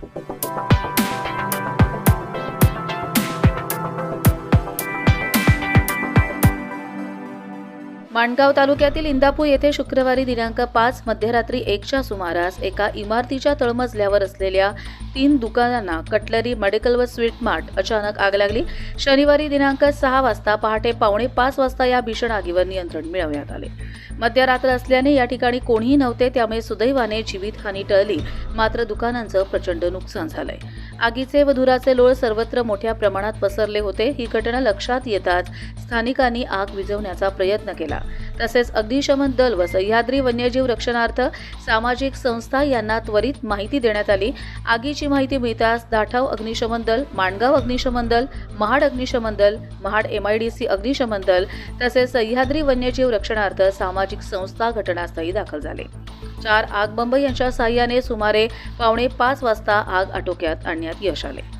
Thank you. Mangaon तालुक्यातील इंदापूर येथे शुक्रवारी दिनांक पाच मध्यरात्री एकच्या सुमारास एका इमारतीच्या तळमजल्यावर असलेल्या तीन दुकानांना कटलरी मेडिकल व स्वीट मार्ट अचानक आग लागली. शनिवारी दिनांक सहा वाजता पहाटे पावणे पाच वाजता या भीषण आगीवर नियंत्रण मिळवण्यात आले. मध्यरात्र असल्याने या ठिकाणी कोणीही नव्हते त्यामुळे सुदैवाने जीवितहानी टळली. मात्र दुकानांचं प्रचंड नुकसान झालंय. आगीचे व धुराचे लोळ सर्वत्र मोठ्या प्रमाणात पसरले होते. ही घटना लक्षात येताच स्थानिकांनी आग विझवण्याचा प्रयत्न केला. तसेच अग्निशमन दल व सह्याद्री वन्यजीव रक्षणार्थ सामाजिक संस्था यांना त्वरित माहिती देण्यात आली. आगीची माहिती मिळताच दाठाव अग्निशमन दल माणगाव अग्निशमन दल महाड अग्निशमन दल महाड एमआयडीसी अग्निशमन दल तसेच सह्याद्री वन्यजीव रक्षणार्थ सामाजिक संस्था घटनास्थळी दाखल झाले. चार आगबंब यांच्या साहाय्याने सुमारे पावणे पाच वाजता आग आटोक्यात आणण्यात यश आले.